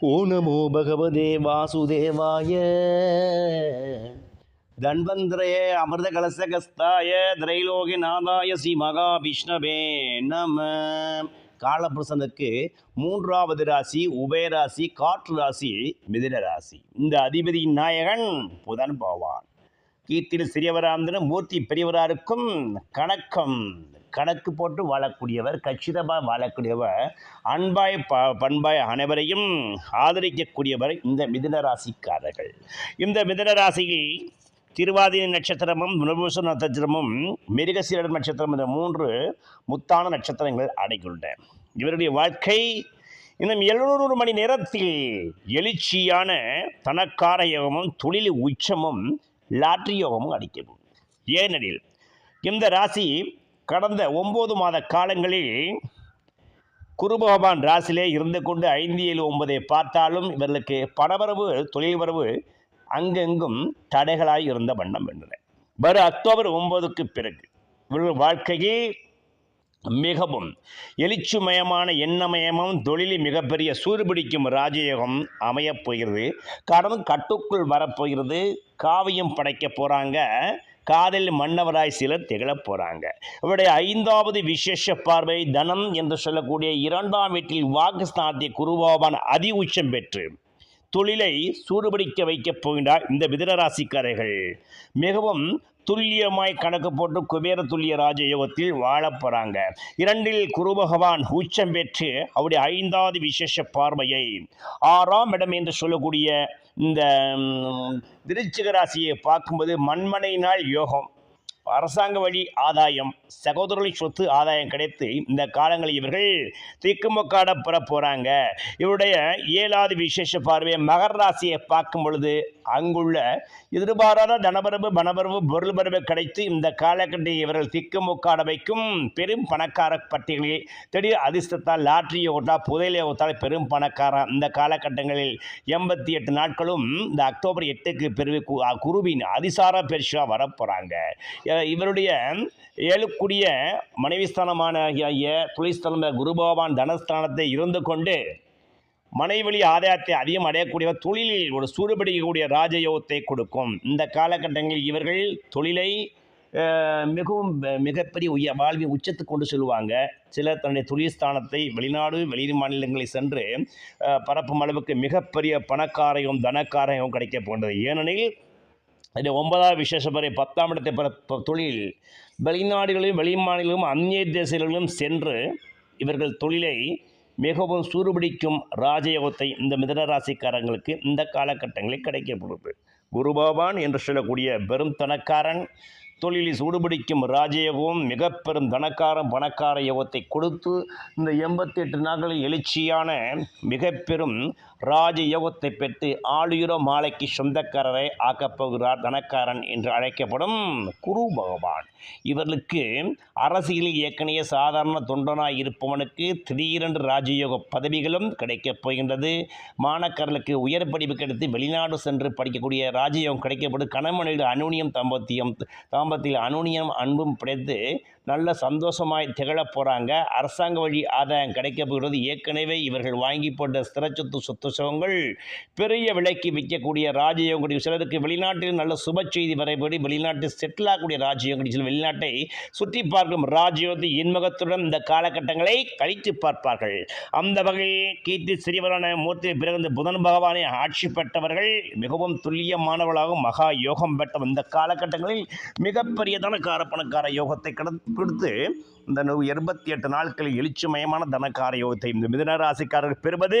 ஓ நமோ பகவதே வாசுதேவாய. தன்வந்திரய அமிர்த கலசகஸ்தாய திரைலோகிநாதாய ஸ்ரீ மகாவிஷ்ணவே நம. காலபுருஷனுக்கு மூன்றாவது ராசி உபயராசி காற்று ராசி மிதின ராசி. இந்த அதிபதியின் நாயகன் புதன் பகவான். கீர்த்தியில் சிறியவராந்திரம் மூர்த்தி பெரியவராருக்கும் கணக்கம். கணக்கு போட்டு வாழக்கூடியவர் கச்சிதமாக வாழக்கூடியவர் அன்பாய் ப பண்பாய் அனைவரையும் ஆதரிக்கக்கூடியவர் இந்த மிதுன ராசிக்காரர்கள். இந்த மிதுன ராசியை திருவாதிரி நட்சத்திரமும் புனர்பூச நட்சத்திரமும் மிருகசீரர் நட்சத்திரம் இந்த மூன்று முத்தான நட்சத்திரங்கள் அடைகின்றன இவருடைய வாழ்க்கை இன்னும் எழுநூறு மணி நேரத்தில் எழுச்சியான தனக்கார யோகமும் தொழில் உச்சமும் லாட்ரி யோகமும் அடிக்கவும் ஏனெனில் இந்த ராசி கடந்த ஒம்பது மாத காலங்களில் குரு பகவான் இருந்து கொண்டு ஐந்து ஏழு ஒன்பதை பார்த்தாலும் இவர்களுக்கு பணவரவு தொழில் வரவு அங்கெங்கும் தடைகளாய் இருந்த வண்ணம் என்றனர் வரும் அக்டோபர் ஒன்பதுக்கு பிறகு இவர்கள் வாழ்க்கையில் மிகவும் எழுச்சிமயமான எண்ணமயமும் தொழிலில் மிகப்பெரிய சூடுபிடிக்கும் ராஜயோகம் அமையப் போகிறது. கடன் கட்டுக்குள் வரப்போகிறது காவியம் படைக்க போகிறாங்க காதல் மன்னவராய் சிலர் திகழப் போகிறாங்க இவருடைய ஐந்தாவது விசேஷ பார்வை தனம் என்று சொல்லக்கூடிய இரண்டாம் வீட்டில் வாக்குஸ்தானத்தை குருபாபான் அதி உச்சம் பெற்று தொழிலை சூடுபிடிக்க வைக்கப் போகின்றார் இந்த மிதனராசிக்காரர்கள். மிகவும் துல்லியமாய் கணக்கு போட்டு குபேர துல்லிய ராஜயோகத்தில் வாழப்போகிறாங்க இரண்டில் குரு பகவான் உச்சம் பெற்று அவருடைய ஐந்தாவது விசேஷ பார்வையை ஆறாம் இடம் என்று சொல்லக்கூடிய இந்த திருச்சிக விருச்சிக ராசியை பார்க்கும்போது மண்மனையினால் யோகம். அரசாங்க வழி ஆதாயம் சகோதரர்களின் சொத்து ஆதாயம் கிடைத்து இந்த காலங்களில் இவர்கள் திக்குமுக்காட பெற போகிறாங்க இவருடைய ஏழாவது விசேஷ பார்வையை மகர ராசியை பார்க்கும் பொழுது அங்குள்ள எதிர்பாராத தனபரவு மனபரவு பொருள் பரவு கிடைத்து இந்த காலகட்டத்தில் இவர்கள் திக்குமுக்காட வைக்கும் பெரும் பணக்கார பட்டியலில் திடீர் அதிர்ஷ்டத்தால் லாட்ரி ஓட்டா புதையலை ஓட்டால் பெரும் பணக்காரன். இந்த காலகட்டங்களில் எண்பத்தி எட்டு நாட்களும் இந்த அக்டோபர் எட்டுக்கு பெரு கு- குருவின் அதிசார பெருசா வரப்போகிறாங்க இவருடைய ஏழுக்குடிய மனைவிஸ்தானமான ஐய குருபகவான் தனஸ்தானத்தை இருந்து கொண்டு மனைவழி ஆதாயத்தை அதிகம் அடையக்கூடியவர் தொழிலில் ஒரு சூடுபிடிக்கக்கூடிய ராஜயோகத்தை கொடுக்கும். இந்த காலகட்டங்களில் இவர்கள் தொழிலை மிகவும் மிகப்பெரிய உய வாழ்வின் உச்சத்துக்கு கொண்டு செல்வாங்க சிலர் தன்னுடைய தொழில் ஸ்தானத்தை வெளிநாடு வெளி மாநிலங்களில் சென்று பரப்பும் அளவுக்கு மிகப்பெரிய பணக்காரையும் தனக்காரையும் கிடைக்க போன்றது. ஏனெனில் இது ஒன்பதாவது விசேஷப்பறை பத்தாம் இடத்தை பிற தொழில் வெளிநாடுகளிலும் வெளி மாநிலங்களும் அந்நிய தேசங்களிலும் சென்று இவர்கள் தொழிலை மிகவும் சூறுபிடிக்கும் ராஜயோகத்தை இந்த மிதனராசிக்காரங்களுக்கு இந்த காலகட்டங்களில் கிடைக்கப்படுது குருபவான் என்று சொல்லக்கூடிய பெரும் தனக்காரன் தொழிலில் சூடுபிடிக்கும் ராஜயோகம் மிக பெரும் தனக்காரன் பணக்கார யோகத்தை கொடுத்து இந்த எண்பத்தி எட்டு நாட்களில் எழுச்சியான மிக பெரும் ராஜயோகத்தை பெற்று ஆளுயுர மாலைக்கு சொந்தக்காரரை ஆக்கப்போகிறார் தனக்காரன் என்று அழைக்கப்படும் குரு பகவான். இவர்களுக்கு அரசியலில் ஏற்கனவே சாதாரண தொண்டனாய் இருப்பவனுக்கு திடீரென்று ராஜயோக பதவிகளும் கிடைக்கப் போகின்றது. மாணக்கர்களுக்கு உயர் படிப்பு கிடைத்து வெளிநாடு சென்று படிக்கக்கூடிய ராஜயோகம் கிடைக்கப்படும் கணவனில் அனுனியம் தாம்பத்தியம் தாம்பத்தில் அனுனியம் அன்பும் பிடித்து நல்ல சந்தோஷமாய் திகழப் போகிறாங்க அரசாங்க வழி ஆதாயம் கிடைக்கப் போகிறது. ஏற்கனவே இவர்கள் வாங்கி போட்ட ஸ்திர சொத்து சொத்து சுகங்கள் பெரிய விலைக்கு விற்கக்கூடிய ராஜயோகடி சிலருக்கு வெளிநாட்டில் நல்ல சுப செய்தி வரைபடி வெளிநாட்டில் செட்டில் ஆகக்கூடிய ராஜயோகடி சில வெளிநாட்டை சுற்றி பார்க்கும் ராஜயோதி இன்முகத்துடன் இந்த காலகட்டங்களை கழித்து பார்ப்பார்கள். அந்த வகையில் கீர்த்தி சிறியவரான மூர்த்தி பிறகு புதன் பகவானை ஆட்சி பெற்றவர்கள் மிகவும் துல்லியமானவர்களாகவும் மகா யோகம் பெற்ற இந்த காலகட்டங்களில் மிகப்பெரியதான காரப்பணக்கார யோகத்தை கடன் கொடுத்து இந்த எண்பத்தி எட்டு நாட்களில் எழுச்சிமயமான தனக்கார யோகத்தை இந்த மிதனராசிக்காரர்கள் பெறுவது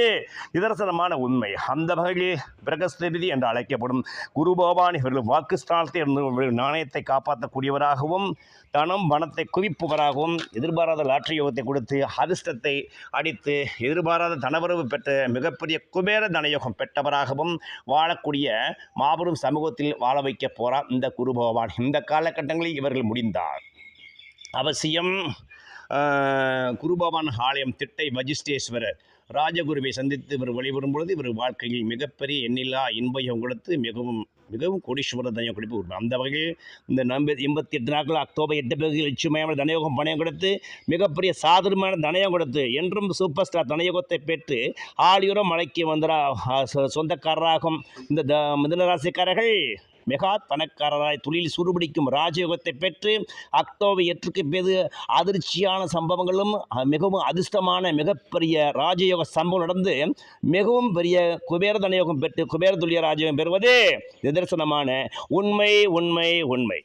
நிதர்சனமான உண்மை. அந்த வகையில் பிரகஸ்திருதி என்று அழைக்கப்படும் குரு பகவான் இவர்கள் வாக்குஸ்தானத்தை இருந்து இவர்கள் நாணயத்தை காப்பாற்றக்கூடியவராகவும் தனம் பணத்தை குவிப்பவராகவும் எதிர்பாராத லாட்டரி யோகத்தை கொடுத்து அதிர்ஷ்டத்தை அடித்து எதிர்பாராத தனவரவு பெற்ற மிகப்பெரிய குபேர தனயோகம் பெற்றவராகவும் வாழக்கூடிய மாபெரும் சமூகத்தில் வாழ வைக்க போறார் இந்த குரு பகவான். இந்த காலகட்டங்களில் இவர்கள் முடிந்தார். அவசியம் குருபவன் குருபவான் ஆலயம் திட்டை வஜிஷ்டேஸ்வரர் ராஜகுருவை சந்தித்து இவர் வழிபடும் பொழுது இவர் வாழ்க்கையில் மிகப்பெரிய எண்ணில்லா இன்பையும் கொடுத்து மிகவும் மிகவும் கோடீஸ்வர தனயோகம் கொடுப்பு கொடுப்போம் அந்த வகையில் இந்த நம்ப எண்பத்தி எட்டு நாட்கள் அக்டோபர் எட்டு பிறகு லட்சுமயமான தனயோகம் பணயம் கொடுத்து மிகப்பெரிய சாதுரியமான தனயம் கொடுத்து என்றும் சூப்பர் ஸ்டார் தனயோகத்தை பெற்று ஆளியுரம் மலைக்கு வந்த சொந்தக்காரராகும் இந்த த மிதனராசிக்காரர்கள் மெகா பணக்காரராய் தொழில் சுடுபிடிக்கும் ராஜயோகத்தை பெற்று அக்டோபர் எட்டுக்கு பிறகு அதிர்ச்சியான சம்பவங்களும் மிகவும் அதிர்ஷ்டமான மிகப்பெரிய ராஜயோக சம்பவம் நடந்து மிகவும் பெரிய குபேர தனயோகம் பெற்று குபேர துல்லிய ராஜயோகம் பெறுவது நிதர்சனமான உண்மை உண்மை உண்மை.